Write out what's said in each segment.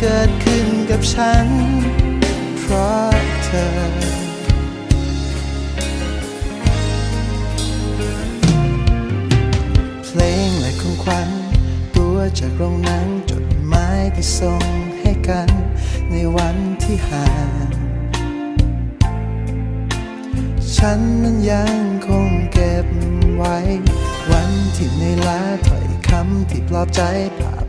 เกิดขึ้นกับฉัน เพราะเธอ เพลงและของขวัญตัวจากโรงหนังจดหมายที่ส่งให้กัน ในวันที่ห่างฉันนั้นยังคงเก็บไว้ วันที่ในล้าถ้อยคำที่ปลอบใจภา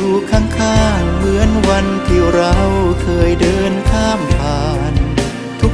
่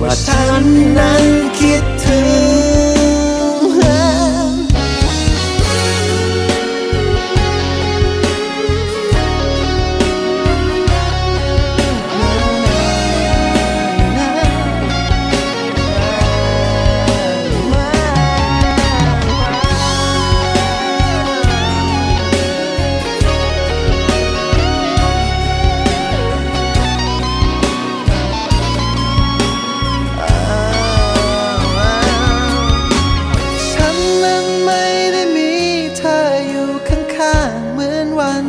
ว่าฉันนั้นคิดถึง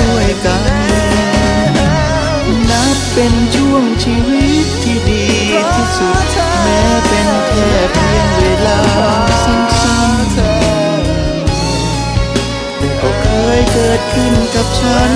ด้วยกัน นับเป็นช่วงชีวิตที่ดีที่สุด แม้เป็นแค่เพียงเวลาสั้นๆแต่ก็เคยเกิดขึ้นกับฉัน